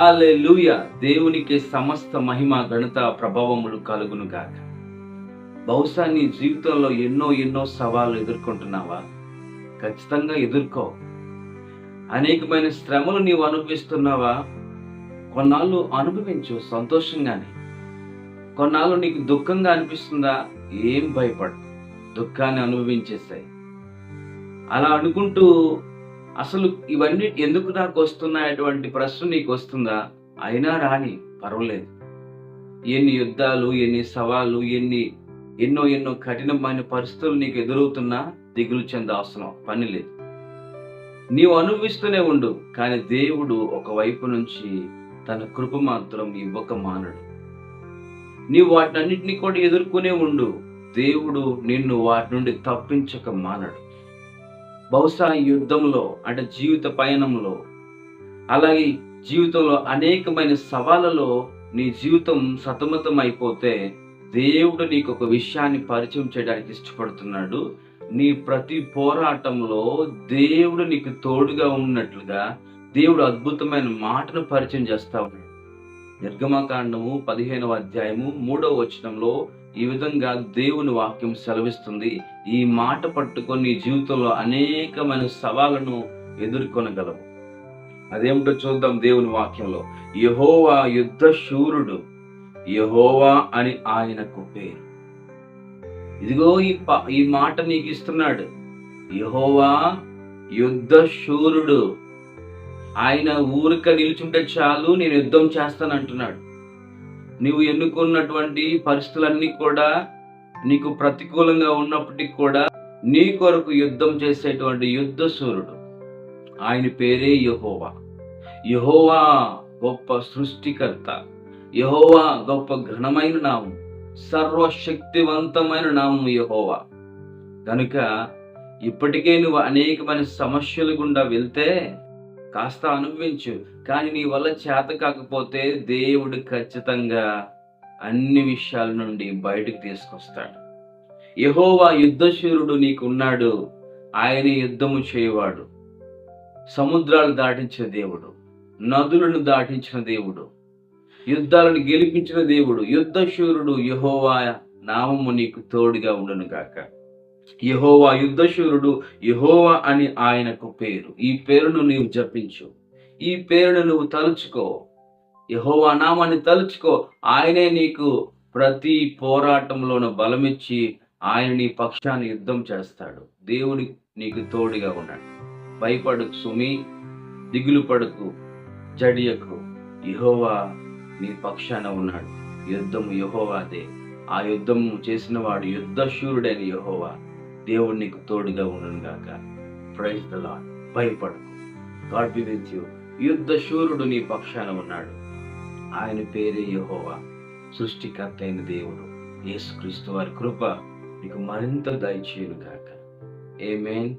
Hallelujah దేవునికి సమస్త మహిమ ఘనత ప్రభావములు కలుగును గాక బహుశా నీ జీవితంలో ఎన్నో ఎన్నో సవాళ్ళు ఎదుర్కొంటున్నావా? ఖచ్చితంగా ఎదుర్కో. అనేకమైన శ్రమలు నీవు అనుభవిస్తున్నావా? కొన్నాళ్ళు అనుభవించు సంతోషంగానే. కొన్నాళ్ళు నీకు దుఃఖంగా అనిపిస్తుందా? ఏం భయపడు దుఃఖాన్ని అనుభవించేసాయి అలా అనుకుంటూ అసలు ఇవన్నీ ఎందుకు నాకు వస్తున్నాయటువంటి ప్రశ్న నీకు వస్తుందా? అయినా రాని పర్వాలేదు. ఎన్ని యుద్ధాలు ఎన్ని సవాళ్ళు ఎన్ని ఎన్నో ఎన్నో కఠినమైన పరిస్థితులు నీకు ఎదురవుతున్నా దిగులు చెంద అవసరం పని లేదు. నీవు అనుభవిస్తూనే ఉండు కానీ దేవుడు ఒకవైపు నుంచి తన కృప మాత్రం ఇవ్వక మానడు. నీవు వాటినన్నింటినీ కూడా ఎదుర్కొనే ఉండు దేవుడు నిన్ను వాటి నుండి తప్పించక మానడు. బహుశా యుద్ధంలో అంటే జీవిత పయనంలో అలాగే జీవితంలో అనేకమైన సవాళ్ళలో నీ జీవితం సతమతం అయిపోతే దేవుడు నీకు ఒక విషయాన్ని పరిచయం చేయడానికి ఇష్టపడుతున్నాడు. నీ ప్రతి పోరాటంలో దేవుడు నీకు తోడుగా ఉన్నట్లుగా దేవుడు అద్భుతమైన మాటను పరిచయం చేస్తా ఉన్నాడు నిర్గమకాండము పదిహేనవ అధ్యాయము మూడవ వచనంలో ఈ విధంగా దేవుని వాక్యం సెలవిస్తుంది. ఈ మాట పట్టుకొని జీవితంలో అనేకమైన సవాళ్ళను ఎదుర్కొనగలవు అదేమిటో చూద్దాం దేవుని వాక్యంలో. యహోవా యుద్ధ శూరుడు యహోవా అని ఆయనకు పేరు. ఇదిగో ఈ ప- ఈ మాట నీకు ఇస్తున్నాడు. యహోవా యుద్ధ శూరుడు. ఆయన ఊరిక నిలుచుంటే చాలు నేను యుద్ధం చేస్తాను అంటున్నాడు నువ్వు ఎన్నుకున్నటువంటి పరిస్థితులన్నీ కూడా నీకు ప్రతికూలంగా ఉన్నప్పటికీ కూడా నీ కొరకు యుద్ధం చేసేటువంటి యుద్ధ సూర్యుడు. ఆయన పేరే యహోవా. యహోవా గొప్ప సృష్టికర్త. యహోవా గొప్ప ఘనమైన నామం. సర్వశక్తివంతమైన నామం యహోవా. కనుక ఇప్పటికే నువ్వు అనేకమైన సమస్యలు గుండా వెళ్తే కాస్త అనుభవించు. కానీ నీ వల్ల చేత కాకపోతే దేవుడు ఖచ్చితంగా అన్ని విషయాల నుండి బయటకు తీసుకొస్తాడు. యహోవా యుద్ధశూరుడు నీకున్నాడు. ఆయన యుద్ధము చేయవాడు. సముద్రాలు దాటించిన దేవుడు. నదులను దాటించిన దేవుడు. యుద్ధాలను గెలిపించిన దేవుడు. యుద్ధశూరుడు యహోవా నామము నీకు తోడుగా ఉండును గాక యహోవా యుద్ధశూరుడు యహోవా అని ఆయనకు పేరు. ఈ పేరును నీవు జపించు. ఈ పేరును నువ్వు తలుచుకో. యహోవా నామాన్ని తలుచుకో. ఆయనే నీకు ప్రతి పోరాటంలోనూ బలమిచ్చి ఆయన నీ పక్షాన్ని యుద్ధం చేస్తాడు. దేవుని నీకు తోడుగా ఉన్నాడు. భయపడకు సుమి. దిగులు పడకు. జడియకు. యహోవా నీ పక్షాన ఉన్నాడు. యుద్ధము యహోవాదే. ఆ యుద్ధము చేసిన వాడు యుద్ధశూరుడైన యహోవా. దేవుడు నీకు తోడుగా ఉండను గాక. ప్రైజ్ ద లాడ్ భయపడకు. గాడ్ బి విత్ యు యుద్ధ శూరుడు నీ పక్షాన ఉన్నాడు. ఆయన పేరే యహోవా. సృష్టికర్త అయిన దేవుడు. యేసుక్రీస్తు వారి కృప నీకు మరింత దయచేయును గాక. ఏమేన్